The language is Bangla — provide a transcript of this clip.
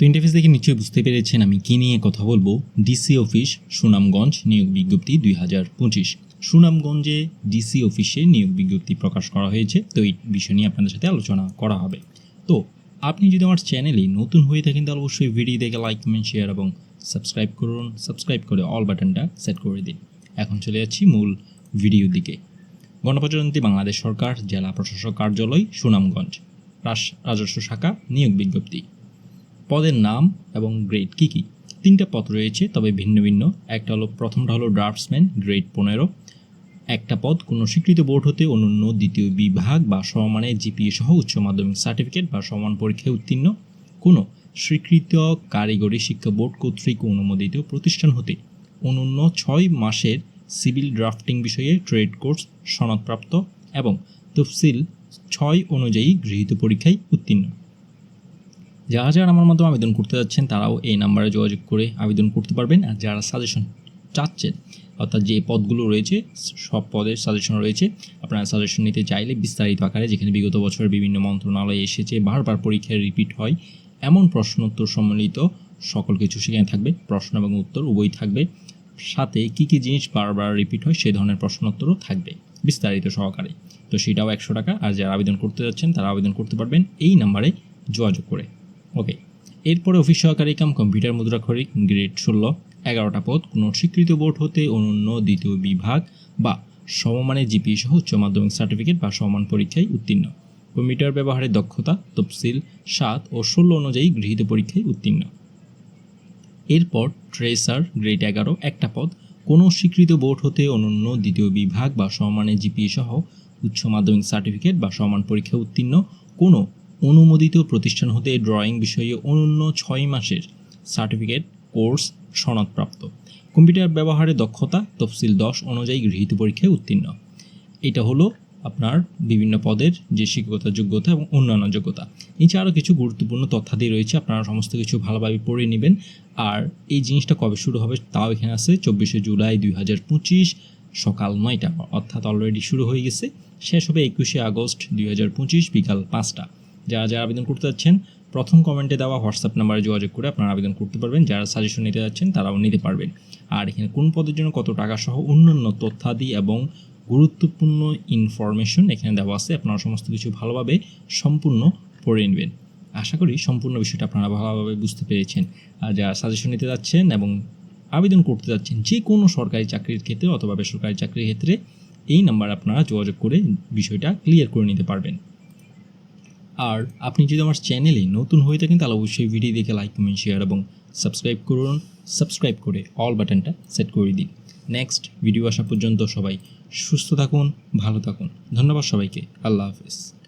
তো ইন্টারফেস দেখে নিশ্চয়ই বুঝতে পেরেছেন আমি কী নিয়ে কথা বলব। ডিসি অফিস সুনামগঞ্জ, নিয়োগ বিজ্ঞপ্তি দুই হাজার পঁচিশ। সুনামগঞ্জে ডিসি অফিসে নিয়োগ বিজ্ঞপ্তি প্রকাশ করা হয়েছে, তো এই বিষয় নিয়ে আপনাদের সাথে আলোচনা করা হবে। তো আপনি যদি আমার চ্যানেলে নতুন হয়ে থাকেন, তাহলে অবশ্যই ভিডিও দেখে লাইক কমেন্ট শেয়ার এবং সাবস্ক্রাইব করুন। সাবস্ক্রাইব করে অল বাটনটা সেট করে দিন। এখন চলে যাচ্ছি মূল ভিডিওর দিকে। গণপ্রজাতন্ত্রী বাংলাদেশ সরকার, জেলা প্রশাসক কার্যালয়, সুনামগঞ্জ। রাজস্ব শাখা, নিয়োগ বিজ্ঞপ্তি। পদের নাম এবং গ্রেড কী কী? তিনটা পদ রয়েছে, তবে ভিন্ন ভিন্ন। একটা হলো, প্রথমটা হলো ড্রাফটসম্যান, গ্রেড পনেরো। একটা পদ, কোনো স্বীকৃত বোর্ড হতে অনন্য দ্বিতীয় বিভাগ বা সমমানের জিপিএ সহ উচ্চ মাধ্যমিক সার্টিফিকেট বা সমান পরীক্ষায় উত্তীর্ণ। কোনো স্বীকৃত কারিগরি শিক্ষা বোর্ড কর্তৃক অনুমোদিত প্রতিষ্ঠান হতে অনন্য ছয় মাসের সিভিল ড্রাফটিং বিষয়ে ট্রেড কোর্স সনদপ্রাপ্ত এবং তফসিল ছয় অনুযায়ী গৃহীত পরীক্ষায় উত্তীর্ণ। যারা যারা আমার মাধ্যমে আবেদন করতে যাচ্ছেন, তারাও এই নাম্বারে যোগাযোগ করে আবেদন করতে পারবেন। আর যারা সাজেশন চাচ্ছেন, অর্থাৎ যে পদগুলো রয়েছে, সব পদের সাজেশন রয়েছে, আপনারা সাজেশন নিতে চাইলে বিস্তারিত আকারে যেখানে বিগত বছরের বিভিন্ন মন্ত্রণালয়ে এসেছে, বারবার পরীক্ষায় রিপিট হয়, এমন প্রশ্নোত্তর সম্মিলিত সকল কিছু সেখানে থাকবে। প্রশ্ন এবং উত্তর উভয় থাকবে। সাথে কী কী জিনিস বারবার রিপিট হয় সেই ধরনের প্রশ্নোত্তরও থাকবে বিস্তারিত সহকারে। তো সেটাও একশো টাকা। আর যারা আবেদন করতে যাচ্ছেন, তারা আবেদন করতে পারবেন এই নাম্বারে যোগাযোগ করে। ওকে এরপরে অফিস সহকারী কাম কম্পিউটার মুদ্রাক্ষরিক গ্রেড ষোলো, এগারোটা পদ কোনো স্বীকৃত বোর্ড হতে অনন্য দ্বিতীয় বিভাগ বা সমমানের জিপি সহ উচ্চ মাধ্যমিক সার্টিফিকেট বা সমান পরীক্ষায় উত্তীর্ণ। কম্পিউটার ব্যবহারের দক্ষতা, তফসিল, সাত ও ষোলো অনুযায়ী গৃহীত পরীক্ষায় উত্তীর্ণ। এরপর ট্রেসার গ্রেড এগারো, একটা পদ, কোনো স্বীকৃত বোর্ড হতে অনন্য দ্বিতীয় বিভাগ বা সমানের জিপিএ সহ উচ্চ মাধ্যমিক সার্টিফিকেট বা সমান পরীক্ষা উত্তীর্ণ, কোনো অনুমোদিত প্রতিষ্ঠান হতে ড্রয়িং বিষয়ে অনন্য ছয় মাসের সার্টিফিকেট, কোর্স সনদপ্রাপ্ত। কম্পিউটার ব্যবহারে দক্ষতা, তফসিল দশ অনুযায়ী গৃহীত পরীক্ষায় উত্তীর্ণ। এটা হলো আপনার বিভিন্ন পদের যে শিক্ষকতা যোগ্যতা এবং অন্যান্য যোগ্যতা। নিচে আরও কিছু গুরুত্বপূর্ণ তথ্যাদি রয়েছে, আপনারা সমস্ত কিছু ভালোভাবে পড়ে নেবেন। আর এই জিনিসটা কবে শুরু হবে তাও এখানে আছে, চব্বিশে জুলাই দুই হাজার পঁচিশ সকাল নয়টা। অর্থাৎ অলরেডি শুরু হয়ে গেছে। শেষ হবে একুশে আগস্ট দুই হাজার পঁচিশ বিকাল পাঁচটা। যারা যারা আবেদন করতে যাচ্ছেন, প্রথম কমেন্টে দেওয়া হোয়াটসঅ্যাপ নাম্বারে যোগাযোগ করে আপনারা আবেদন করতে পারবেন। যারা সাজেশন নিতে যাচ্ছেন, তারাও নিতে পারবেন। আর এখানে কোন পদের জন্য কত টাকা সহ অন্যান্য তথ্যাদি এবং গুরুত্বপূর্ণ ইনফরমেশন এখানে দেওয়া আছে, আপনারা সমস্ত কিছু ভালোভাবে সম্পূর্ণ পড়ে নেবেন। আশা করি সম্পূর্ণ বিষয়টা আপনারা ভালোভাবে বুঝতে পেরেছেন। আর যারা সাজেশন নিতে যাচ্ছেন এবং আবেদন করতে যাচ্ছেন যে কোনো সরকারি চাকরির ক্ষেত্রে অথবা বেসরকারি চাকরির ক্ষেত্রে, এই নাম্বার আপনারা যোগাযোগ করে বিষয়টা ক্লিয়ার করে নিতে পারবেন। আর আপনি যদি আমার চ্যানেলে নতুন হয়ে থাকেন, তাহলে অবশ্যই ভিডিও দেখে লাইক কমেন্ট শেয়ার এবং সাবস্ক্রাইব করুন। সাবস্ক্রাইব করে অল বাটনটা সেট করে দিন। নেক্সট ভিডিও আসা পর্যন্ত সবাই সুস্থ থাকুন, ভালো থাকুন। ধন্যবাদ সবাইকে। আল্লাহ হাফেজ।